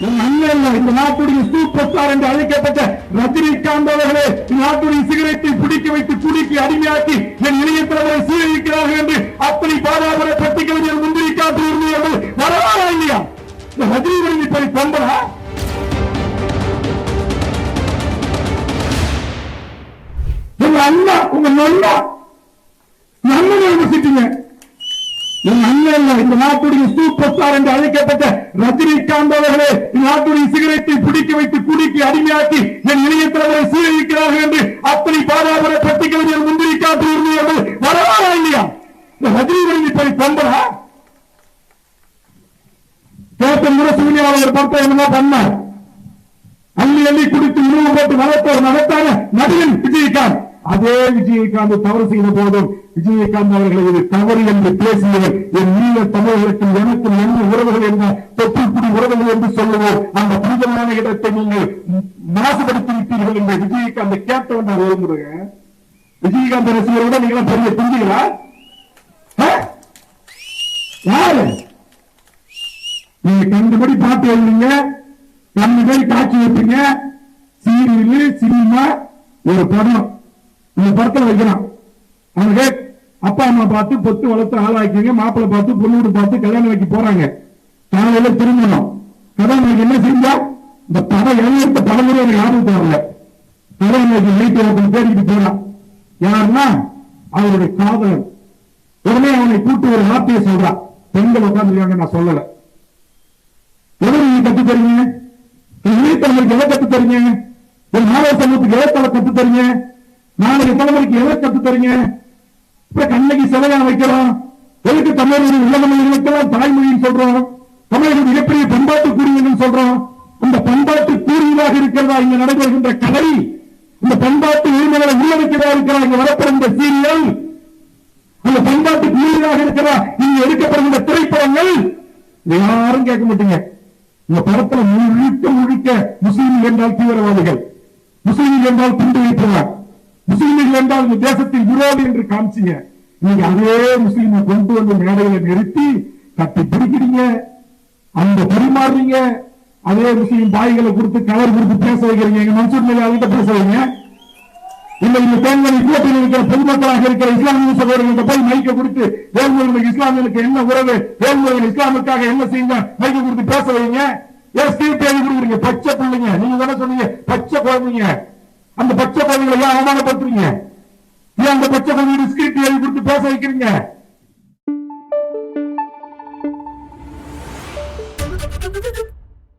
என் அண்ணன் இந்த நாட்டுடைய சூப்பர் ஸ்டார் என்று அழைக்கப்பட்ட ரஜினிகாந்த் அவர்களே நாட்டுடைய சிகரெட்டை பிடிக்க வைத்து குடிக்கு அடிமையாக்கி என் இளைய தலைவரை சீரழிக்கிறார்கள் என்று அத்தனை பாராபர பத்திரிகைகள் முந்திரி காத்து இருந்தீர்கள் வரவா இல்லையா? இந்த ரஜினி இப்படி தொண்டரா உங்க அண்ணா உங்க நொண்ணா நம்மளை விமர்சிட்டீங்க இந்த நாட்டுடைய சூப்பர் ஸ்டார் என்று அழைக்கப்பட்ட ரஜினிகாந்த் அவர்களே இந்த நாட்டுடைய சிகரெட்டை பிடிக்க வைத்து குடிக்கு அடிமையாக்கி என் இளைய தலைவரை சீரழிக்கிறார்கள் என்று அத்தனை பாராபர பத்திரிகைகள் முந்திரி காத்து இருந்தீர்கள் வரவா இல்லையா? இந்த ரஜினி இப்படி தொண்டரா கேட்ட முரசூனி அவர் என்ன என்னமோ பண்ணார். அள்ளி அள்ளி குடித்து உணவு போட்டு வளர்த்த ஒரு நடத்தான நடிகன் விஜயகாந்த். அதே விஜயகாந்த் தவறு செய்த போதும் விஜயகாந்த் அவர்களை இது தவறு என்று பேசியவர் என் நீல தமிழர்களுக்கும் எனக்கும் என்ன உறவுகள் என்ன தொப்புக்குடி உறவுகள் என்று சொல்லுவோம். அந்த புனிதமான இடத்தை நீங்கள் மாசுபடுத்தி விட்டீர்கள் என்று விஜயகாந்த் கேட்டவன் நான் விரும்புறேங்க விஜயகாந்த் ரசிகரோட நீங்க பெரிய புரிஞ்சுங்களா யாரு? நீங்க கண்டபடி பாட்டு எழுதுங்க கண்டுபடி காட்சி வைப்பீங்க? சீரியல் சினிமா ஒரு படம். இந்த படத்துல வைக்கலாம் அவனுக்கு அப்பா அம்மா பார்த்து பொத்து வளர்த்து ஆளாக்கிங்க மாப்பிள்ளை பார்த்து பொண்ணு பார்த்து கல்யாணம் வைக்க போறாங்க. காலையில திரும்பணும். கதாநாயகி என்ன செஞ்சா இந்த படம் எழுத்த படம் கூட எனக்கு ஆபத்து வரல கதாநாயகி வீட்டு ஒருத்தன் தேடிட்டு போறான். யாருன்னா அவருடைய காதலன். உடனே அவனை கூட்டு ஒரு வார்த்தையை சொல்றான். பெண்கள் உட்காந்துருக்காங்க நான் சொல்லல. எதை நீங்க கத்து தரீங்க இளைத்தலைவருக்கு எதை கத்து தரீங்க ஒரு மாணவ சமூகத்துக்கு எதை தலை கத்து தரீங்க நாளைக்கு தலைமுறைக்கு எதை கத்து தரீங்க? இப்ப கண்ணகி சிலையா வைக்கிறோம் எதுக்கு தமிழர்கள் உலகமொழி வைக்கலாம்? தாய்மொழின்னு சொல்றோம். தமிழர்கள் மிகப்பெரிய பண்பாட்டு கூறியன்னு சொல்றோம். இந்த பண்பாட்டு கூறியதாக இருக்கிறதா இங்க நடைபெறுகின்ற கலை இந்த பண்பாட்டு உரிமைகளை உள்ளடக்கிறதா இருக்கிறா இங்க வரப்போற இந்த சீரியல்? அந்த பண்பாட்டு கூறியதாக இருக்கிறா இங்க எடுக்கப்படுகின்ற திரைப்படங்கள்? யாரும் கேட்க மாட்டீங்க. இந்த படத்துல முழுக்க முழுக்க முஸ்லீம் என்றால் தீவிரவாதிகள். முஸ்லீம் என்றால் குண்டு வைப்பவர் முஸ்லீம்கள் இந்த தேசத்தின் விரோதி என்று காமிச்சீங்க. நீங்க அதே முஸ்லீமை கொண்டு வந்து மேடையில நிறுத்தி கட்டி பிடிக்கிறீங்க அந்த பரிமாறுறீங்க அதே முஸ்லீம் பாய்களை கொடுத்து கலர் கொடுத்து பேச வைக்கிறீங்க. எங்க மன்சூர் மேல அவங்க பேச வைங்க. இல்ல இந்த தேர்தலை கூட்டத்தில் இருக்கிற பொதுமக்களாக இருக்கிற இஸ்லாமிய சகோதரர்கள்ட்ட போய் மைக்க கொடுத்து வேல்முருகன் இஸ்லாமியர்களுக்கு என்ன உறவு? வேல்முருகன் இஸ்லாமுக்காக என்ன செய்யுங்க? மைக்க கொடுத்து பேச வைங்க. ஏன் ஸ்கிரிப்ட் எழுதி கொடுக்குறீங்க? பச்சை பிள்ளைங்க. நீங்க தானே சொன்னீங்க பச்சை குழந்தைங்க. அந்த பச்சை குழந்தைங்களை ஏன் அவமானப்படுத்துறீங்க? ஏன் அந்த பச்சை குழந்தைங்க ஸ்கிரிப்ட் எழுதி கொடுத்து பேச வைக்கிறீங்க?